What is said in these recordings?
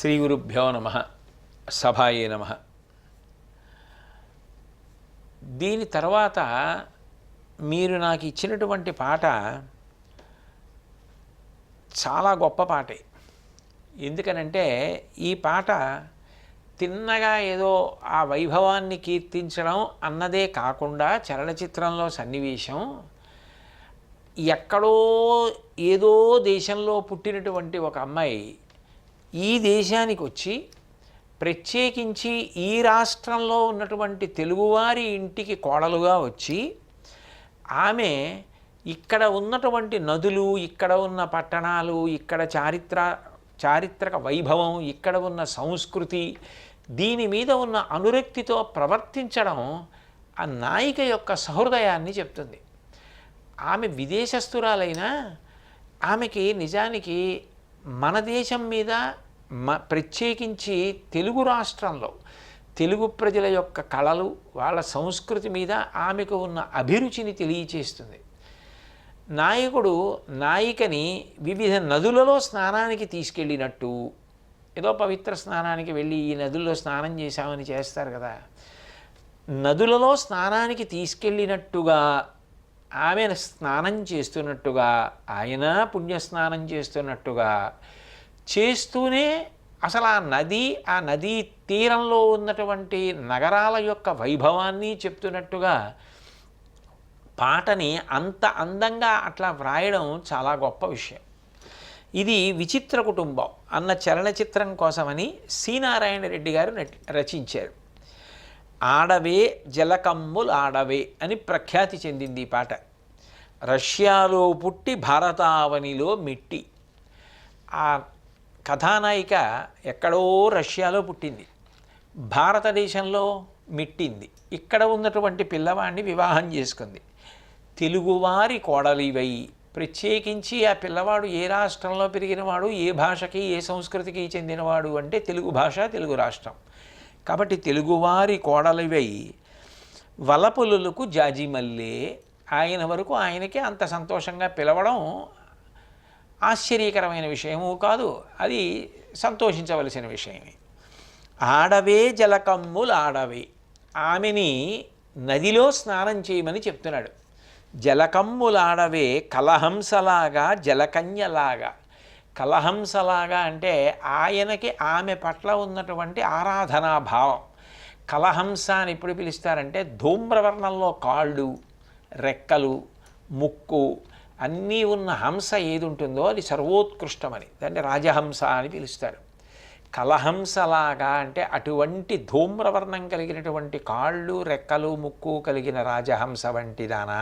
శ్రీ గురుభ్యో నమ సభాయే నమ. దీని తర్వాత మీరు నాకు ఇచ్చినటువంటి పాట చాలా గొప్ప పాటే. ఎందుకనంటే ఈ పాట తిన్నగా ఏదో ఆ వైభవాన్ని కీర్తించడం అన్నదే కాకుండా చలనచిత్రంలో సన్నివేశం ఎక్కడో ఏదో దేశంలో పుట్టినటువంటి ఒక అమ్మాయి ఈ దేశానికి వచ్చి ప్రత్యేకించి ఈ రాష్ట్రంలో ఉన్నటువంటి తెలుగువారి ఇంటికి కోడలుగా వచ్చి ఆమె ఇక్కడ ఉన్నటువంటి నదులు ఇక్కడ ఉన్న పట్టణాలు ఇక్కడ చారిత్ర చారిత్రక వైభవం ఇక్కడ ఉన్న సంస్కృతి దీని మీద ఉన్న అనురక్తితో ప్రవర్తించడం ఆ నాయిక యొక్క సహృదయాన్ని చెప్తుంది. ఆమె విదేశస్తురాలైనా ఆమెకి నిజానికి మన దేశం మీద మ ప్రత్యేకించి తెలుగు రాష్ట్రంలో తెలుగు ప్రజల యొక్క కళలు వాళ్ళ సంస్కృతి మీద ఆమెకు ఉన్న అభిరుచిని తెలియచేస్తుంది. నాయకుడు నాయికని వివిధ నదులలో స్నానానికి తీసుకెళ్ళినట్టు ఏదో పవిత్ర స్నానానికి వెళ్ళి ఈ నదుల్లో స్నానం చేశామని చేస్తారు కదా. నదులలో స్నానానికి తీసుకెళ్ళినట్టుగా ఆమె స్నానం చేస్తున్నట్టుగా ఆయన పుణ్యస్నానం చేస్తున్నట్టుగా చేస్తూనే అసలు ఆ నది ఆ నదీ తీరంలో ఉన్నటువంటి నగరాల యొక్క వైభవాన్ని చెప్తున్నట్టుగా పాటని అంత అందంగా అట్లా వ్రాయడం చాలా గొప్ప విషయం. ఇది విచిత్ర కుటుంబం అన్న చలనచిత్రం కోసమని సి. నారాయణ రెడ్డి గారు రచించారు. ఆడవే జలకమ్ములు ఆడవే అని ప్రఖ్యాతి చెందింది ఈ పాట. రష్యాలో పుట్టి భారతావనిలో మిట్టి. ఆ కథానాయిక ఎక్కడో రష్యాలో పుట్టింది. భారతదేశంలో మిట్టింది. ఇక్కడ ఉన్నటువంటి పిల్లవాడిని వివాహం చేసుకుంది. తెలుగువారి కోడలివై ప్రత్యేకించి ఆ పిల్లవాడు ఏ రాష్ట్రంలో పెరిగినవాడు ఏ భాషకి ఏ సంస్కృతికి చెందినవాడు అంటే తెలుగు భాష తెలుగు రాష్ట్రం. కాబట్టి తెలుగువారి కోడలివై వలపులులకు జాజిమల్లే. ఆయన వరకు ఆయనకే అంత సంతోషంగా పిలవడం ఆశ్చర్యకరమైన విషయము కాదు. అది సంతోషించవలసిన విషయమే. ఆడవే జలకమ్ములు ఆడవే. ఆమెని నదిలో స్నానం చేయమని చెప్తున్నాడు. జలకమ్ములాడవే కలహంసలాగా జలకన్యలాగా. కలహంసలాగా అంటే ఆయనకి ఆమె పట్ల ఉన్నటువంటి ఆరాధనా భావం కలహంస అని ఎప్పుడు పిలుస్తారంటే ధూమ్రవర్ణంలో కాళ్ళు రెక్కలు ముక్కు అన్నీ ఉన్న హంస ఏది ఉంటుందో అది సర్వోత్కృష్టమని దాన్ని రాజహంస అని పిలుస్తారు. కలహంసలాగా అంటే అటువంటి ధూమ్రవర్ణం కలిగినటువంటి కాళ్ళు రెక్కలు ముక్కు కలిగిన రాజహంస వంటిదానా?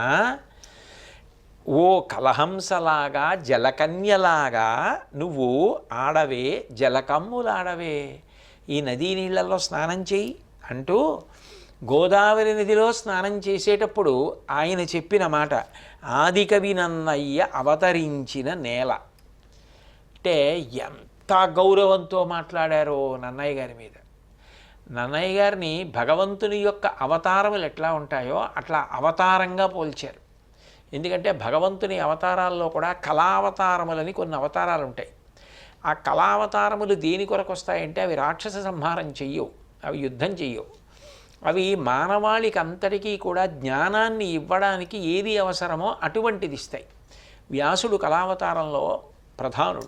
ఓ కలహంసలాగా జలకన్యలాగా నువ్వు ఆడవే జలకమ్ములాడవే. ఈ నదీ నీళ్ళల్లో స్నానం చేయి అంటూ గోదావరి నదిలో స్నానం చేసేటప్పుడు ఆయన చెప్పిన మాట ఆదికవి నన్నయ్య అవతరించిన నేల. అంటే ఎంత గౌరవంతో మాట్లాడారో నన్నయ్య గారి మీద. నన్నయ్య గారిని భగవంతుని యొక్క అవతారములు ఎట్లా ఉంటాయో అట్లా అవతారంగా పోల్చారు. ఎందుకంటే భగవంతుని అవతారాల్లో కూడా కళావతారములని కొన్ని అవతారాలు ఉంటాయి. ఆ కళావతారములు దేని కొరకు వస్తాయంటే అవి రాక్షస సంహారం చెయ్యవు అవి యుద్ధం చెయ్యవు. అవి మానవాళికి అంతటికీ కూడా జ్ఞానాన్ని ఇవ్వడానికి ఏది అవసరమో అటువంటిది ఇస్తాయి. వ్యాసుడు కళావతారంలో ప్రధానుడు.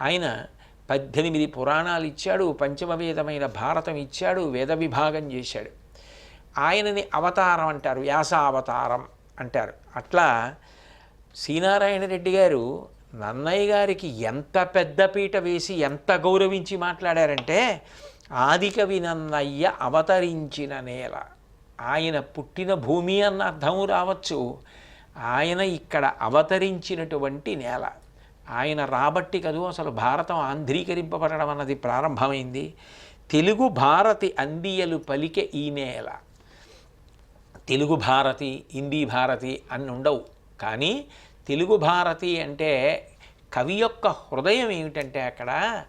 ఆయన పద్దెనిమిది పురాణాలు ఇచ్చాడు పంచమవేదమైన భారతం ఇచ్చాడు వేద విభాగం చేశాడు. ఆయనని అవతారం అంటారు వ్యాసావతారం. అంటారు. అట్లా శ్రీనారాయణ రెడ్డి గారు నన్నయ్య గారికి ఎంత పెద్ద పీట వేసి ఎంత గౌరవించి మాట్లాడారంటే ఆదికవి నన్నయ్య అవతరించిన నేల. ఆయన పుట్టిన భూమి అన్న అర్థము రావచ్చు. ఆయన ఇక్కడ అవతరించినటువంటి నేల. ఆయన రాబట్టి కదూ అసలు భారతం ఆంధ్రీకరింపబడడం అన్నది ప్రారంభమైంది. తెలుగు భారతి అందియలు పలికే ఈ నేల. తెలుగు భారతి హిందీ భారతి అని ఉండవు. కానీ తెలుగు భారతి అంటే కవి యొక్క హృదయం ఏమిటంటే అక్కడ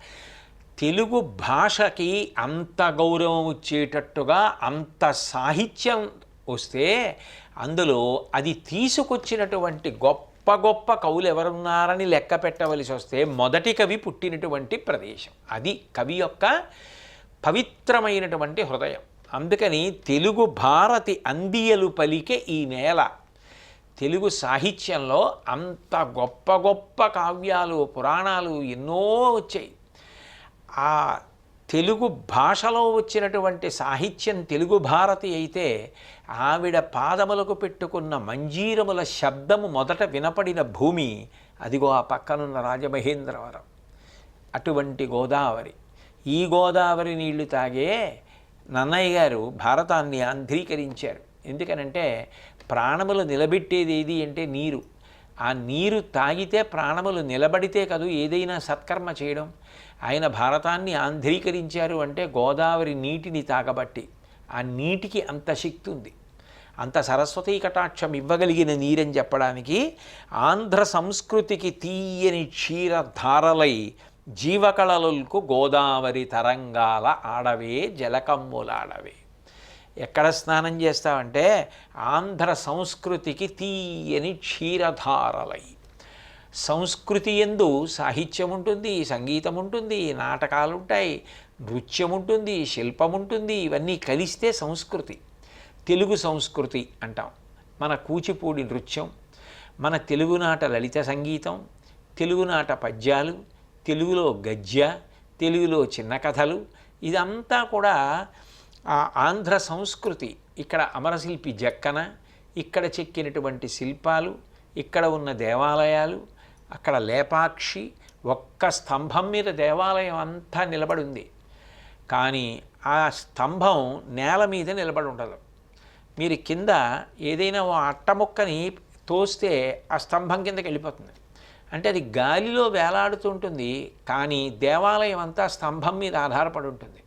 తెలుగు భాషకి అంత గౌరవం వచ్చేటట్టుగా అంత సాహిత్యం వస్తే అందులో అది తీసుకొచ్చినటువంటి గొప్ప గొప్ప గొప్ప కవులు ఎవరున్నారని లెక్క పెట్టవలసి వస్తే మొదటి కవి పుట్టినటువంటి ప్రదేశం. అది కవి యొక్క పవిత్రమైనటువంటి హృదయం. అందుకని తెలుగు భారతి అందియలు పలికే ఈ నేల తెలుగు సాహిత్యంలో అంత గొప్ప గొప్ప కావ్యాలు పురాణాలు ఎన్నో వచ్చాయి. ఆ తెలుగు భాషలో వచ్చినటువంటి సాహిత్యం తెలుగు భారతి అయితే ఆవిడ పాదములకు పెట్టుకున్న మంజీరముల శబ్దము మొదట వినపడిన భూమి అదిగో ఆ పక్కనున్న రాజమహేంద్రవరం. అటువంటి గోదావరి. ఈ గోదావరి నీళ్ళు తాగే నన్నయ్య గారు భారతాన్ని ఆంధ్రీకరించారు ఎందుకనంటే ప్రాణములు నిలబెట్టేది ఏది అంటే నీరు. ఆ నీరు తాగితే ప్రాణములు నిలబడితే కదూ ఏదైనా సత్కర్మ చేయడం. ఆయన భారతాన్ని ఆంధ్రీకరించారు అంటే గోదావరి నీటిని తాగబట్టి. ఆ నీటికి అంత శక్తి ఉంది. అంత సరస్వతీ కటాక్షం ఇవ్వగలిగిన నీరని చెప్పడానికి ఆంధ్ర సంస్కృతికి తీయని క్షీరధారలై జీవకళలకు గోదావరి తరంగాల ఆడవే జలకమ్ములాడవే ఎక్కడ స్నానం చేస్తావంటే ఆంధ్ర సంస్కృతికి తీయని క్షీరధారలై. సంస్కృతి ఎందు సాహిత్యం ఉంటుంది సంగీతం ఉంటుంది నాటకాలు ఉంటాయి నృత్యం ఉంటుంది శిల్పం ఉంటుంది ఇవన్నీ కలిస్తే సంస్కృతి. తెలుగు సంస్కృతి అంటాం. మన కూచిపూడి నృత్యం మన తెలుగునాట లలిత సంగీతం తెలుగునాట పద్యాలు తెలుగులో గద్య తెలుగులో చిన్న కథలు ఇదంతా కూడా ఆ ఆంధ్ర సంస్కృతి. ఇక్కడ అమరశిల్పి జక్కన ఇక్కడ చెక్కినటువంటి శిల్పాలు ఇక్కడ ఉన్న దేవాలయాలు అక్కడ లేపాక్షి ఒక్క స్తంభం మీద దేవాలయం అంతా నిలబడి ఉంది కానీ ఆ స్తంభం నేల మీద నిలబడి ఉండదు. మీరు కింద ఏదైనా ఓ అట్టముక్కని తోస్తే ఆ స్తంభం కిందకి వెళ్ళిపోతుంది. అంటే అది గాలిలో వేలాడుతుంటుంది కానీ దేవాలయం అంతా స్తంభం మీద ఆధారపడి ఉంటుంది.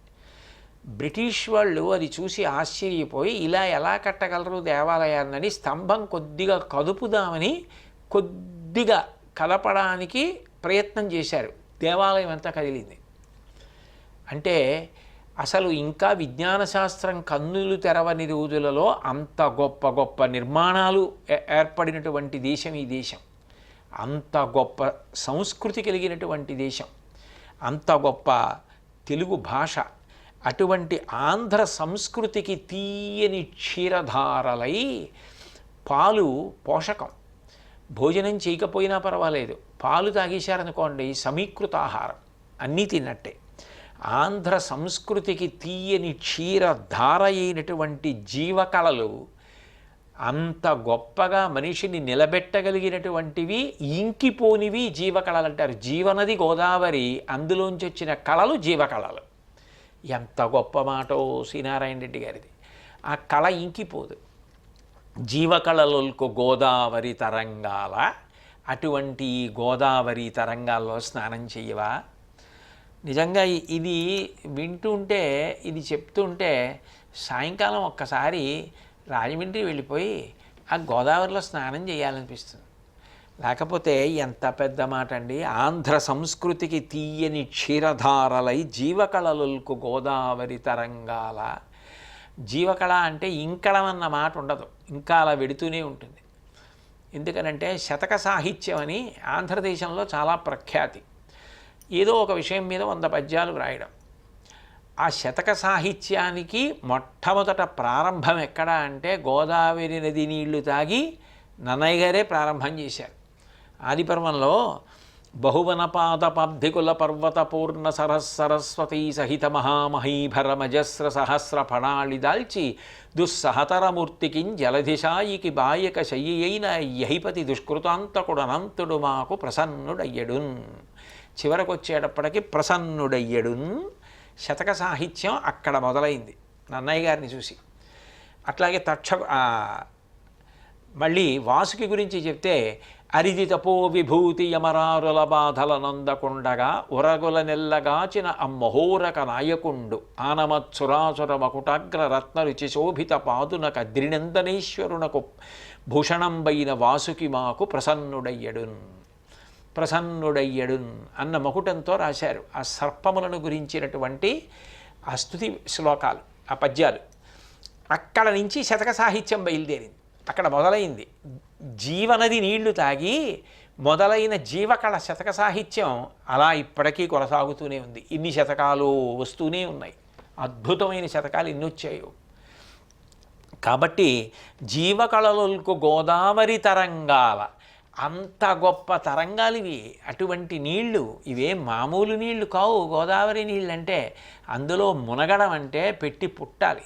బ్రిటిష్ వాళ్ళు అది చూసి ఆశ్చర్యపోయి ఇలా ఎలా కట్టగలరు దేవాలయాన్నని స్తంభం కొద్దిగా కదుపుదామని కొద్దిగా కలపడానికి ప్రయత్నం చేశారు. దేవాలయం అంతా కదిలింది. అంటే అసలు ఇంకా విజ్ఞాన శాస్త్రం కన్నులు తెరవని రోజులలో అంత గొప్ప గొప్ప నిర్మాణాలు ఏ- ఏర్పడినటువంటి దేశం ఈ దేశం. అంత గొప్ప సంస్కృతి కలిగినటువంటి దేశం అంత గొప్ప తెలుగు భాష అటువంటి ఆంధ్ర సంస్కృతికి తీయని క్షీరధారలై పాలు పోషకం. భోజనం చేయకపోయినా పర్వాలేదు పాలు తాగేశారనుకోండి సమీకృత ఆహారం అన్నీ తిన్నట్టే. ఆంధ్ర సంస్కృతికి తీయని క్షీరధార అయినటువంటి జీవకళలు అంత గొప్పగా మనిషిని నిలబెట్టగలిగినటువంటివి ఇంకిపోనివి జీవకళలు అంటారు. జీవనది గోదావరి అందులోంచి వచ్చిన కళలు జీవకళలు. ఎంత గొప్ప మాటో శ్రీనారాయణ రెడ్డి గారిది. ఆ కళ ఇంకిపోదు. జీవకళలకు గోదావరి తరంగాల అటువంటి గోదావరి తరంగాల్లో స్నానం చేయవా? నిజంగా ఇది వింటుంటే ఇది చెప్తుంటే సాయంకాలం ఒక్కసారి రాజమండ్రి వెళ్ళిపోయి ఆ గోదావరిలో స్నానం చేయాలనిపిస్తుంది. లేకపోతే ఎంత పెద్ద మాట అండి ఆంధ్ర సంస్కృతికి తీయని క్షీరధారలై జీవకళలకు గోదావరి తరంగాల. జీవకళ అంటే ఇంకళం అన్న మాట ఉండదు ఇంకా అలా వెడుతూనే ఉంటుంది. ఎందుకనంటే శతక సాహిత్యం అని ఆంధ్రదేశంలో చాలా ప్రఖ్యాతి. ఏదో ఒక విషయం మీద వంద పద్యాలు వ్రాయడం. ఆ శతక సాహిత్యానికి మొట్టమొదట ప్రారంభం ఎక్కడ అంటే గోదావరి నది నీళ్ళు తాగి నన్నయ్య గారే ప్రారంభం చేశారు. ఆదిపర్వంలో బహువనపాదపబ్ధికుల పర్వత పూర్ణ సరస్సరస్వతీ సహిత మహామహీభరమజస్ర సహస్ర ఫణాళి దాల్చి దుస్సహతరమూర్తికిం జలధిశాయికి బాయక శయ్యైన యహిపతి దుష్కృతాంతకుడనంతుడు మాకు ప్రసన్నుడయ్యడున్. చివరకొచ్చేటప్పటికి ప్రసన్నుడయ్యడున్. శతక సాహిత్యం అక్కడ మొదలైంది నన్నయ్య గారిని చూసి. అట్లాగే తక్ష మళ్ళీ వాసుకి గురించి చెప్తే అరిది తపో విభూతి యమరారుల బాధల నందకుండగా ఉరగుల నెల్లగాచిన అమ్మహోరక నాయకుండు ఆనమత్సురాసుర మకుటాగ్ర రత్న రుచి శోభిత పాదునక ద్రినందనేశ్వరునకు భూషణంబైన వాసుకి మాకు ప్రసన్నుడయ్యడున్. ప్రసన్నుడయ్యడు అన్న మకుటంతో రాశారు. ఆ సర్పములను గురించినటువంటి ఆ స్థుతి శ్లోకాలు ఆ పద్యాలు. అక్కడ నుంచి శతక సాహిత్యం బయలుదేరింది. అక్కడ మొదలైంది. జీవనది నీళ్ళు తాగి మొదలైన జీవకళ శతక సాహిత్యం అలా ఇప్పటికీ కొనసాగుతూనే ఉంది. ఇన్ని శతకాలు వస్తూనే ఉన్నాయి. అద్భుతమైన శతకాలు ఇన్ని వచ్చాయో కాబట్టి జీవకళలకు గోదావరి తరంగాల అంత గొప్ప తరంగాలు ఇవి అటువంటి నీళ్ళు ఇవే మామూలు నీళ్ళు కావు గోదావరి నీళ్ళు అంటే అందులో మునగడం అంటే పెట్టి పుట్టాలి.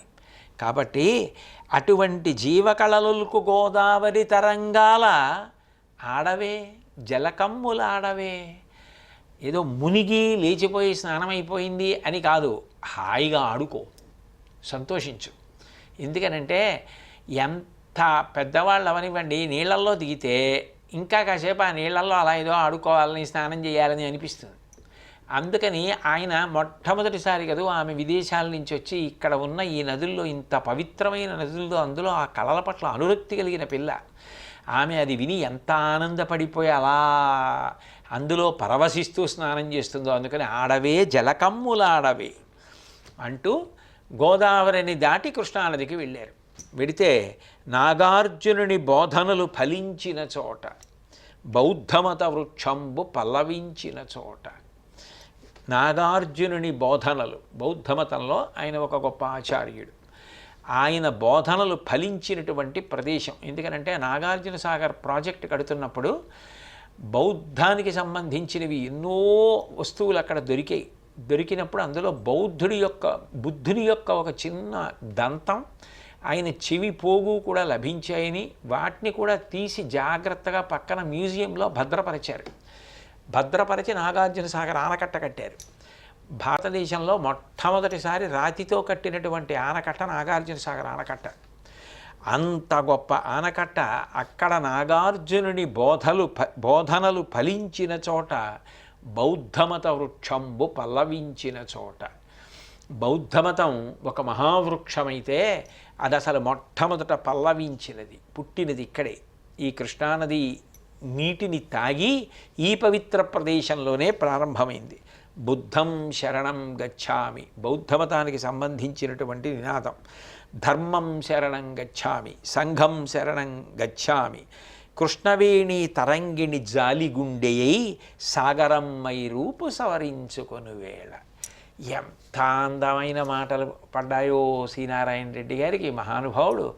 కాబట్టి అటువంటి జీవకళలకు గోదావరి తరంగాల ఆడవే జలకమ్ముల ఆడవే. ఏదో మునిగి లేచిపోయి స్నానం అయిపోయింది అని కాదు హాయిగా ఆడుకో సంతోషించు. ఎందుకనంటే ఎంత పెద్దవాళ్ళు అవనివ్వండి నీళ్ళల్లో దిగితే ఇంకా కాసేపు ఆ నీళ్ళల్లో అలా ఏదో ఆడుకోవాలని స్నానం చేయాలని అనిపిస్తుంది. అందుకని ఆయన మొట్టమొదటిసారి కదా ఆమె విదేశాల నుంచి వచ్చి ఇక్కడ ఉన్న ఈ నదుల్లో ఇంత పవిత్రమైన నదుల్లో అందులో ఆ కళల పట్ల అనురక్తి కలిగిన పిల్ల. ఆమె అది విని ఎంత ఆనందపడిపోయి అలా అందులో పరవశిస్తూ స్నానం చేస్తుందో అందుకని ఆడవే జలకమ్ములాడవే అంటూ గోదావరిని దాటి కృష్ణానదికి వెళ్ళారు. వెడితే నాగార్జునుని బోధనలు ఫలించిన చోట బౌద్ధమత వృక్షంబు పల్లవించిన చోట. నాగార్జునుని బోధనలు బౌద్ధమతంలో ఆయన ఒక గొప్ప ఆచార్యుడు. ఆయన బోధనలు ఫలించినటువంటి ప్రదేశం. ఎందుకనంటే నాగార్జున సాగర్ ప్రాజెక్ట్ కడుతున్నప్పుడు బౌద్ధానికి సంబంధించినవి ఎన్నో వస్తువులు అక్కడ దొరికాయి. దొరికినప్పుడు అందులో బౌద్ధుడి యొక్క బుద్ధుని యొక్క ఒక చిన్న దంతం ఆయన చెవి పోగు కూడా లభించాయని వాటిని కూడా తీసి జాగ్రత్తగా పక్కన మ్యూజియంలో భద్రపరిచారు. భద్రపరిచి నాగార్జున సాగర్ ఆనకట్ట కట్టారు. భారతదేశంలో మొట్టమొదటిసారి రాతితో కట్టినటువంటి ఆనకట్ట నాగార్జున సాగర్ ఆనకట్ట. అంత గొప్ప ఆనకట్ట అక్కడ నాగార్జునుని బోధలు బోధనలు ఫలించిన చోట బౌద్ధమత వృక్షంబు పల్లవించిన చోట. బౌద్ధమతం ఒక మహావృక్షమైతే అది అసలు మొట్టమొదట పల్లవించినది పుట్టినది ఇక్కడే. ఈ కృష్ణానది నీటిని తాగి ఈ పవిత్ర ప్రదేశంలోనే ప్రారంభమైంది. బుద్ధం శరణం గచ్చామి బౌద్ధమతానికి సంబంధించినటువంటి నినాదం. ధర్మం శరణం గచ్చామి సంఘం శరణం గచ్చామి. కృష్ణవేణి తరంగిణి జాలిగుండెయై సాగరమ్మై రూపు సవరించుకొను వేళ ఎంత అందమైన మాటలు పడ్డాయో శ్రీనారాయణ రెడ్డి గారికి మహానుభావుడు.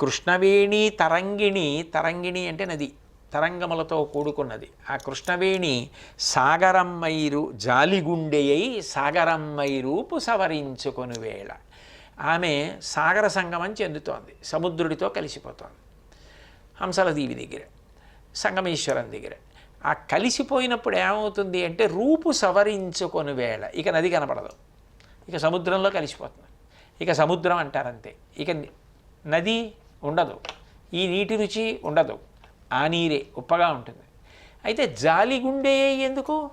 కృష్ణవేణి తరంగిణి తరంగిణి అంటే నది తరంగములతో కూడుకున్నది. ఆ కృష్ణవేణి సాగరమ్మైరు జాలిగుండెయై సాగరమ్మై రూపు సవరించుకొని వేళ. ఆమె సాగర సంగమం చెందుతోంది సముద్రుడితో కలిసిపోతోంది. హంసల దీవి దగ్గర సంగమేశ్వరం దగ్గర. ఆ కలిసిపోయినప్పుడు ఏమవుతుంది అంటే రూపు సవరించుకొని వేళ. ఇక నది కనపడదు ఇక సముద్రంలో కలిసిపోతుంది. ఇక సముద్రం అంటారంతే ఇక నది ఉండదు. ఈ నీటి రుచి ఉండదు. ఆ నీరే ఉప్పగా ఉంటుంది. అయితే జాలిగుండే ఎందుకు?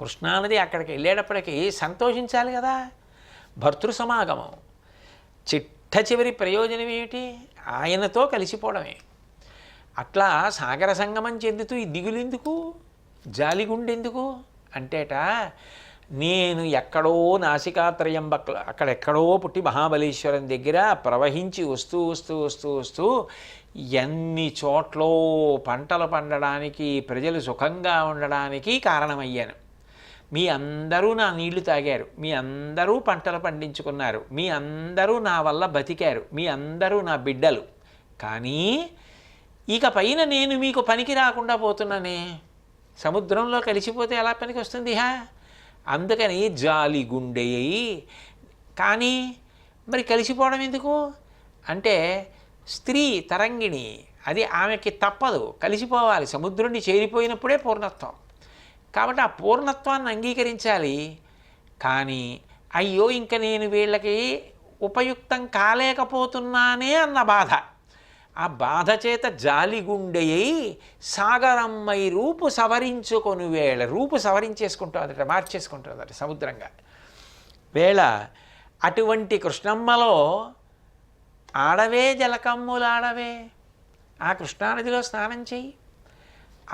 కృష్ణానది అక్కడికి వెళ్ళేటప్పటికి సంతోషించాలి కదా. భర్తృ సమాగమం. చిట్ట చివరి ప్రయోజనం ఏమిటి? ఆయనతో కలిసిపోవడమే. అట్లా సాగర సంగమం చెందుతూ ఈ దిగులెందుకు జాలిగుండెందుకు అంటేట నేను ఎక్కడో నాసికాత్రయంబక్ అక్కడెక్కడో పుట్టి మహాబలేశ్వరం దగ్గర ప్రవహించి వస్తూ వస్తూ వస్తూ వస్తూ ఎన్ని చోట్ల పంటలు పండడానికి ప్రజలు సుఖంగా ఉండడానికి కారణమయ్యాను. మీ అందరూ నా నీళ్ళు తాగారు. మీ అందరూ పంటలు పండించుకున్నారు. మీ అందరూ నా వల్ల బతికారు. మీ అందరూ నా బిడ్డలు. కానీ ఇక పైన నేను మీకు పనికి రాకుండా పోతున్నానే. సముద్రంలో కలిసిపోతే ఎలా పనికి వస్తుంది హా? అందుకని జాలి గుండెయ్యి కానీ మరి కలిసిపోవడం ఎందుకు? అంటే స్త్రీ తరంగిణి అది ఆమెకి తప్పదు. కలిసిపోవాలి. సముద్రుణ్ణి చేరిపోయినప్పుడే పూర్ణత్వం. కాబట్టి ఆ పూర్ణత్వాన్ని అంగీకరించాలి. కానీ అయ్యో ఇంక నేను వీళ్ళకి ఉపయుక్తం కాలేకపోతున్నానే అన్న బాధ. ఆ బాధ చేత జాలిగుండెయ్యి సాగరమ్మై రూపు సవరించుకొని వేళ రూపు సవరించేసుకుంటుందట మార్చేసుకుంటుందట సముద్రంగా. వేళ అటువంటి కృష్ణమ్మలో ఆడవే జలకమ్ములాడవే ఆ కృష్ణానదిలో స్నానం చెయ్యి.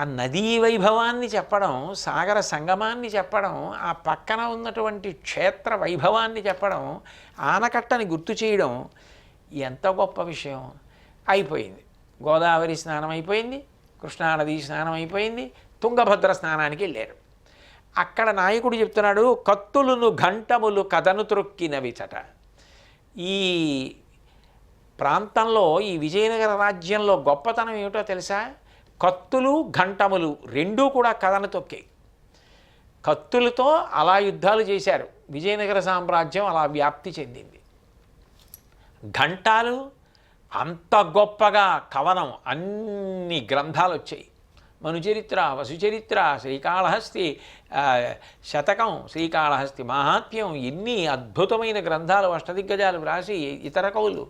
ఆ నదీ వైభవాన్ని చెప్పడం సాగర సంగమాన్ని చెప్పడం ఆ పక్కన ఉన్నటువంటి క్షేత్ర వైభవాన్ని చెప్పడం ఆనకట్టని గుర్తు చేయడం ఎంత గొప్ప విషయం. అయిపోయింది. గోదావరి స్నానం అయిపోయింది కృష్ణానది స్నానం అయిపోయింది తుంగభద్ర స్నానానికి వెళ్ళారు. అక్కడ నాయకుడు చెప్తున్నాడు కత్తులను ఘంటములు కథను త్రొక్కినవిచట ఈ ప్రాంతంలో ఈ విజయనగర రాజ్యంలో గొప్పతనం ఏమిటో తెలుసా? కత్తులు ఘంటములు రెండూ కూడా కథను తొక్కాయి. కత్తులతో అలా యుద్ధాలు చేశారు. విజయనగర సామ్రాజ్యం అలా వ్యాప్తి చెందింది. ఘంటాలు అంత గొప్పగా కవనం అన్ని గ్రంథాలు వచ్చాయి మనుచరిత్ర వసుచరిత్ర శ్రీకాళహస్తి శతకం శ్రీకాళహస్తి మహాత్మ్యం ఎన్ని అద్భుతమైన గ్రంథాలు అష్టదిగ్గజాలు వ్రాసి ఇతర కవులు.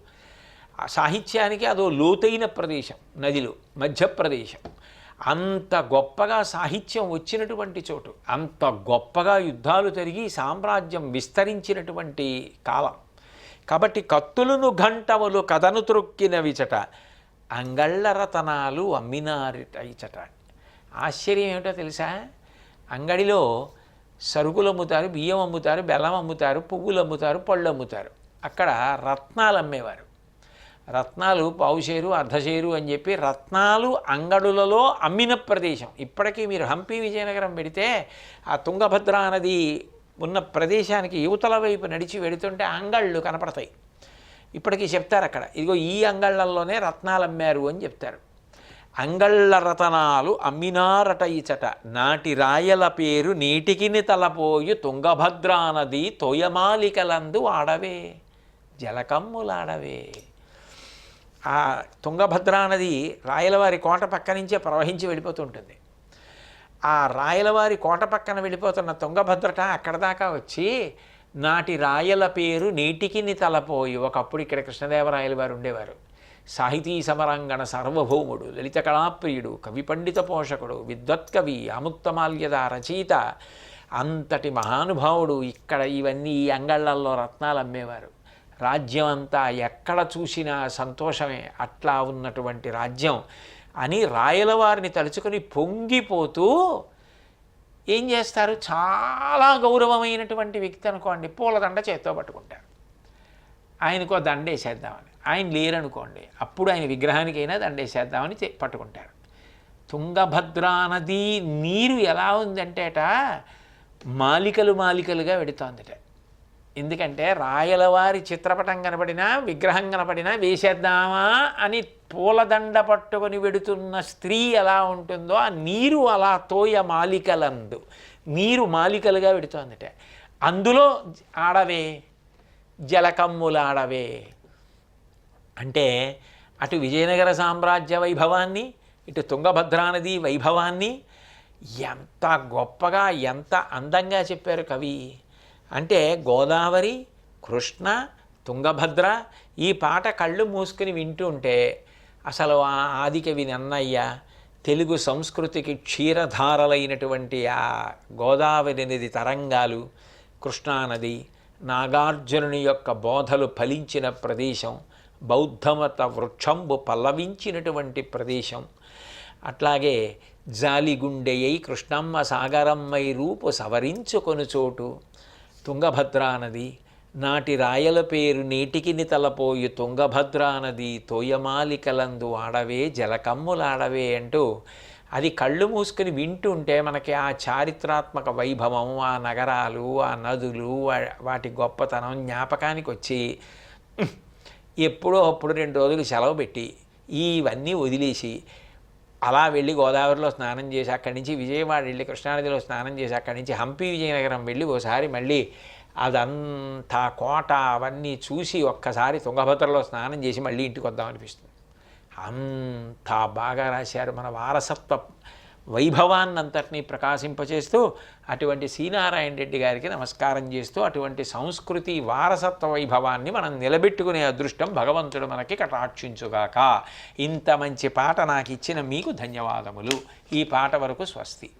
సాహిత్యానికి అదో లోతైన ప్రదేశం నదిలో మధ్యప్రదేశం. అంత గొప్పగా సాహిత్యం వచ్చినటువంటి చోటు అంత గొప్పగా యుద్ధాలు జరిగి సామ్రాజ్యం విస్తరించినటువంటి కాలం. కాబట్టి కత్తులను ఘంటములు కథను త్రొక్కినవిచట అంగళ్ళ రతనాలు అమ్మినారిటైచట ఆశ్చర్యం ఏమిటో తెలుసా? అంగడిలో సరుకులు అమ్ముతారు బియ్యం అమ్ముతారు బెల్లం అమ్ముతారు పువ్వులు అమ్ముతారు పళ్ళు అమ్ముతారు. అక్కడ రత్నాలు అమ్మేవారు. రత్నాలు పావుషేరు అర్ధషేరు అని చెప్పి రత్నాలు అంగడులలో అమ్మిన ప్రదేశం. ఇప్పటికీ మీరు హంపి విజయనగరం పెడితే ఆ తుంగభద్ర నది ఉన్న ప్రదేశానికి యువతల వైపు నడిచి వెడుతుంటే అంగళ్ళు కనపడతాయి. ఇప్పటికీ చెప్తారు అక్కడ. ఇదిగో ఈ అంగళ్ళల్లోనే రత్నాలు అమ్మారు అని చెప్తారు. అంగళ్ళ రతనాలు అమ్మినారట ఇచట నాటి రాయల పేరు నీటికిని తలపోయు తుంగభద్రా నది తోయమాలికలందు ఆడవే. జలకమ్ములాడవే. ఆ తుంగభద్రా నది రాయలవారి కోట పక్క నుంచే ప్రవహించి వెళ్ళిపోతుంటుంది ఆ రాయలవారి కోట పక్కన వెళ్ళిపోతున్న తుంగభద్రట అక్కడ దాకా వచ్చి నాటి రాయల పేరు నేటికిని తలపోయి. ఒకప్పుడు ఇక్కడ కృష్ణదేవరాయల వారు ఉండేవారు. సాహితీ సమరాంగణ సార్వభౌముడు లలిత కళాప్రియుడు కవి పండిత పోషకుడు విద్వత్కవి అముక్తమాల్యద రచయిత అంతటి మహానుభావుడు ఇక్కడ ఇవన్నీ ఈ అంగళ్ళల్లో రత్నాలు అమ్మేవారు. రాజ్యం అంతా ఎక్కడ చూసినా సంతోషమే. అట్లా ఉన్నటువంటి రాజ్యం అని రాయలవారిని తలుచుకొని పొంగిపోతూ ఏం చేస్తారు? చాలా గౌరవమైనటువంటి వ్యక్తి అనుకోండి పూలదండ చేత్తో పట్టుకుంటారు ఆయనకో దండేసేద్దామని. ఆయన లేరనుకోండి అప్పుడు ఆయన విగ్రహానికైనా దండేసేద్దామని చే- పట్టుకుంటారు. తుంగభద్రా నది నీరు ఎలా ఉందంటేట మాలికలు మాలికలుగా వెడుతోందిట. ఎందుకంటే రాయలవారి చిత్రపటం కనపడినా విగ్రహం కనపడినా వేసేద్దామా అని పూలదండ పట్టుకొని వెడుతున్న స్త్రీ ఎలా ఉంటుందో ఆ నీరు అలా తోయ మాలికలందు. నీరు మాలికలుగా వెడుతోందిట. అందులో ఆడవే జలకమ్ములాడవే అంటే అటు విజయనగర సామ్రాజ్య వైభవాన్ని ఇటు తుంగభద్రా నది వైభవాన్ని ఎంత గొప్పగా ఎంత అందంగా చెప్పారు కవి. అంటే గోదావరి కృష్ణ తుంగభద్ర ఈ పాట కళ్ళు మూసుకుని వింటుంటే అసలు ఆ ఆదికవి నన్నయ్య తెలుగు సంస్కృతికి క్షీరధారలైనటువంటి ఆ గోదావరి నది తరంగాలు కృష్ణానది నాగార్జునుని యొక్క బోధలు ఫలించిన ప్రదేశం బౌద్ధమత వృక్షంబు పల్లవించినటువంటి ప్రదేశం. అట్లాగే జాలిగుండెయై కృష్ణమ్మ సాగరమ్మై రూపు సవరించుకొని చోటు తుంగభద్రా నది. నాటి రాయల పేరు నీటికిని తలపోయి తుంగభద్రా నది. తోయమాలికలందు ఆడవే జలకమ్ములాడవే అంటూ అది కళ్ళు మూసుకుని వింటుంటే మనకి ఆ చారిత్రాత్మక వైభవం ఆ నగరాలు ఆ నదులు వా- వాటి గొప్పతనం జ్ఞాపకానికి వచ్చి ఎప్పుడో అప్పుడు రెండు రోజులు సెలవు పెట్టి ఇవన్నీ వదిలేసి అలా వెళ్ళి గోదావరిలో స్నానం చేసి అక్కడి నుంచి విజయవాడ వెళ్ళి కృష్ణానదిలో స్నానం చేసి అక్కడి నుంచి హంపి విజయనగరం వెళ్ళి ఓసారి మళ్ళీ అదంతా కోట అవన్నీ చూసి ఒక్కసారి తుంగభద్రలో స్నానం చేసి మళ్ళీ ఇంటికి వద్దాం అనిపిస్తుంది. అంత బాగా రాశారు మన వారసత్వ వైభవాన్నంతటినీ ప్రకాశింపచేస్తూ అటువంటి శ్రీనారాయణ రెడ్డి గారికి నమస్కారం చేస్తూ అటువంటి సంస్కృతి వారసత్వ వైభవాన్ని మనం నిలబెట్టుకునే అదృష్టం భగవంతుడు మనకి కటాక్షించుగాక. ఇంత మంచి పాట నాకు ఇచ్చిన మీకు ధన్యవాదములు. ఈ పాట వరకు స్వస్తి.